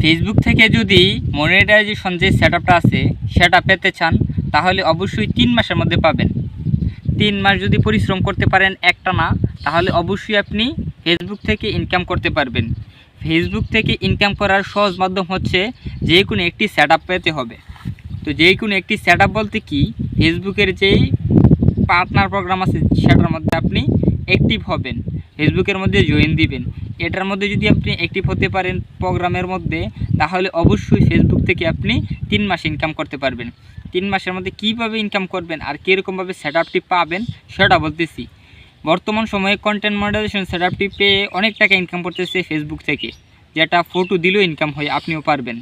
Facebook থেকে যদি monetization যে সেট আপটা আছে, সেটা পেতে চান, তাহলে অবশ্যই তিন মাসের মধ্যে পাবেন। তিন মাস যদি পরিশ্রম করতে পারেন একটা না, তাহলে অবশ্যই আপনি ফেসবুক থেকে ইনকাম করতে পারবেন। ফেসবুক থেকে ইনকাম করার সহজ মাধ্যম হচ্ছে যে কোনো একটি সেট পেতে হবে। তো যে কোনো একটি সেট বলতে কি ফেসবুকের যেই পার্টনার প্রোগ্রাম আছে, সেটার মধ্যে আপনি অ্যাক্টিভ হবেন। ফেসবুকের মধ্যে জয়েন দিবেন। এটার মধ্যে যদি আপনি অ্যাক্টিভ হতে পারেন প্রোগ্রামের মধ্যে, তাহলে অবশ্যই ফেসবুক থেকে আপনি তিন মাস ইনকাম করতে পারবেন। তিন মাসের মধ্যে কীভাবে ইনকাম করবেন আর কীরকমভাবে সেট আপটি পাবেন, সেটা বলতেছি। বর্তমান সময়ে কন্টেন্ট মডারেশন সেট আপটি পেয়ে অনেক টাকা ইনকাম করতেছে ফেসবুক থেকে, যেটা ফটো দিলেও ইনকাম হয় আপনিও পারবেন।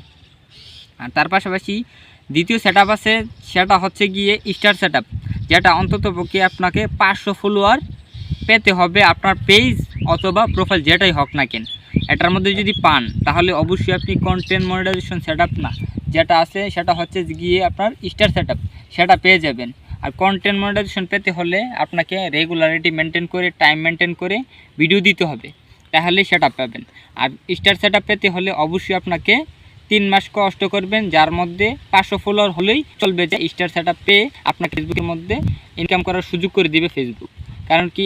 আর তার পাশাপাশি দ্বিতীয় সেট আছে, সেটা হচ্ছে গিয়ে স্টার সেট যেটা অন্তত পক্ষে আপনাকে পাঁচশো ফলোয়ার পেতে হবে আপনার পেজ অথবা প্রোফাইল যেটাই হোক না কেন। এটার মধ্যে যদি পান, তাহলে অবশ্যই আপনি কন্টেন্ট মনিটাইজেশন সেট না, যেটা আছে সেটা হচ্ছে গিয়ে আপনার স্টার সেট সেটা পেয়ে যাবেন। আর কন্টেন্ট মনিটাইজেশন পেতে হলে আপনাকে রেগুলারিটি মেনটেন করে টাইম মেনটেন করে ভিডিও দিতে হবে তাহলেই সেটা পাবেন। আর স্টার সেট পেতে হলে অবশ্যই আপনাকে তিন মাস কষ্ট করবেন, যার মধ্যে পাঁচশো ফলোয়ার হলেই চলবে যে স্টার সেট পেয়ে আপনাকে ফেসবুকের মধ্যে ইনকাম করার সুযোগ করে দিবে ফেসবুক কারণ কি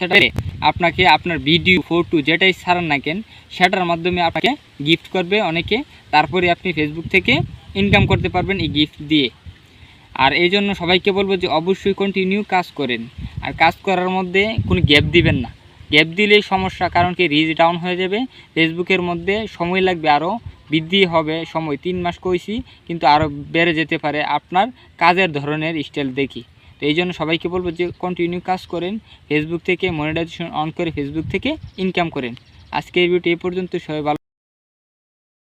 সেটারে আপনাকে আপনার ভিডিও ফটো যেটাই ছাড়ান না কেন, সেটার মাধ্যমে আপনাকে গিফট করবে অনেকে। তারপরে আপনি ফেসবুক থেকে ইনকাম করতে পারবেন এই গিফট দিয়ে। আর এই জন্য সবাইকে বলব যে অবশ্যই কন্টিনিউ কাজ করেন। আর কাজ করার মধ্যে কোনো গ্যাপ দিবেন না। গ্যাপ দিলেই সমস্যা, কারণ কি রিচ ডাউন হয়ে যাবে। ফেসবুকের মধ্যে সময় লাগবে আরও, বৃদ্ধি হবে সময়। তিন মাস কইছি, কিন্তু আরও বেড়ে যেতে পারে আপনার কাজের ধরনের স্টাইল দেখি। তো এই জন্য সবাইকে বলব যে কন্টিনিউ কাজ করেন ফেসবুক থেকে মনিটাইজেশন অন করে ফেসবুক থেকে ইনকাম করেন। আজকে এই ভিডিওটি এই পর্যন্ত, সবাই ভালো